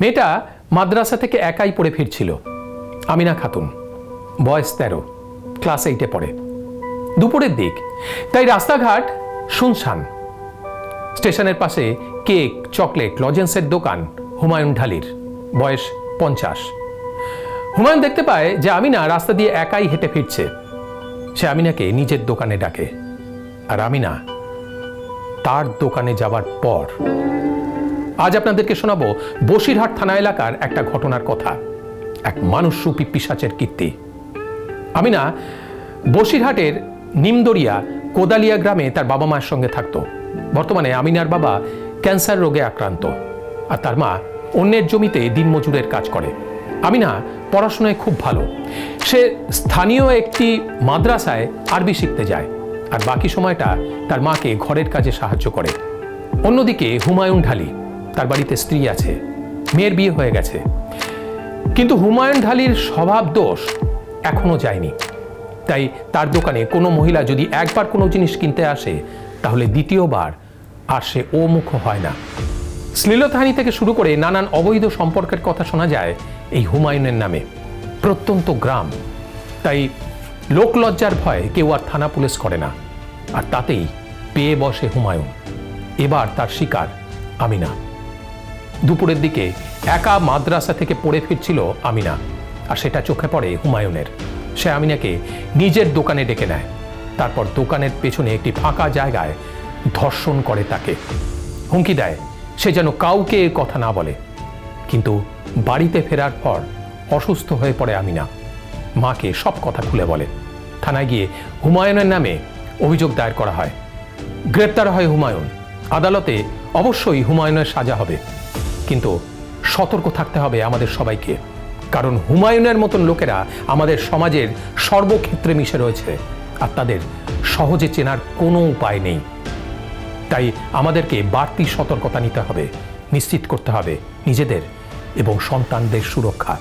মেয়েটা মাদ্রাসা থেকে একাই পড়ে ফিরছিল। আমিনা খাতুন, বয়স তেরো, ক্লাস এইটে পড়ে। দুপুরের দিক, তাই রাস্তাঘাট শুনশান। স্টেশনের পাশে কেক, চকলেট, লজেন্সের দোকান, হুমায়ুন ঢালির, বয়স পঞ্চাশ। হুমায়ুন দেখতে পায় যে আমিনা রাস্তা দিয়ে একাই হেঁটে ফিরছে। সে আমিনাকে নিজের দোকানে ডাকে। আর আমিনা তার দোকানে যাবার পর আজ আপনাদেরকে শোনাবো বসিরহাট থানা এলাকার একটা ঘটনার কথা। এক মানুষরূপী পিসাচের কীর্তি। আমিনা, বসিরহাটের নিমদরিয়া কোদালিয়া গ্রামে তার বাবা মায়ের সঙ্গে থাকতো। বর্তমানে আমিনার বাবা ক্যান্সার রোগে আক্রান্ত আর তার মা অন্যের জমিতে দিনমজুরের কাজ করে। আমিনা পড়াশোনায় খুব ভালো। সে স্থানীয় একটি মাদ্রাসায় আরবি শিখতে যায় আর বাকি সময়টা তার মাকে ঘরের কাজে সাহায্য করে। অন্যদিকে হুমায়ুন ঢালি তার বাড়িতে স্ত্রী আছে। মেয়ের বিয়ে হয়ে গেছে। কিন্তু হুমায়ুন ঢালির স্বভাব দোষ এখনও যায়নি। তাই তার দোকানে কোনো মহিলা যদি একবার কোনো জিনিস কিনতে আসে, তাহলে দ্বিতীয়বার আর সে ও মুখ হয় না। শ্লীলতাহানি থেকে শুরু করে নানান অবৈধ সম্পর্কের কথা শোনা যায় এই হুমায়ুনের নামে। প্রত্যন্ত গ্রাম। তাই লোকলজ্জার ভয়ে কেউ আর থানা পুলিশ করে না। আর তাতেই পেয়ে বসে হুমায়ুন। এবার তার শিকার আমিনা। দুপুরের দিকে একা মাদ্রাসা থেকে পড়ে ফিরছিল আমিনা। আর সেটা চোখে পড়ে হুমায়ুনের। সে আমিনাকে নিজের দোকানে ডেকে নেয়। তারপর দোকানের পেছনে একটি ফাঁকা জায়গায় ধর্ষণ করে তাকে। হুমকি দেয়, সে যেন কাউকে কথা না বলে। কিন্তু বাড়িতে ফেরার পর অসুস্থ হয়ে পড়ে আমিনা। মাকে সব কথা খুলে বলে। থানায় গিয়ে হুমায়ুনের নামে অভিযোগ দায়ের করা হয়। গ্রেপ্তার হয় হুমায়ুন। আদালতে অবশ্যই হুমায়ুনের সাজা হবে। কিন্তু সতর্ক থাকতে হবে আমাদের সবাইকে। কারণ হুমায়ুনের মতন লোকেরা আমাদের সমাজের সর্বক্ষেত্রে মিশে রয়েছে আর তাদের সহজে চেনার কোনো উপায় নেই। তাই আমাদেরকে বাড়তি সতর্কতা নিতে হবে, নিশ্চিত করতে হবে নিজেদের এবং সন্তানদের সুরক্ষা।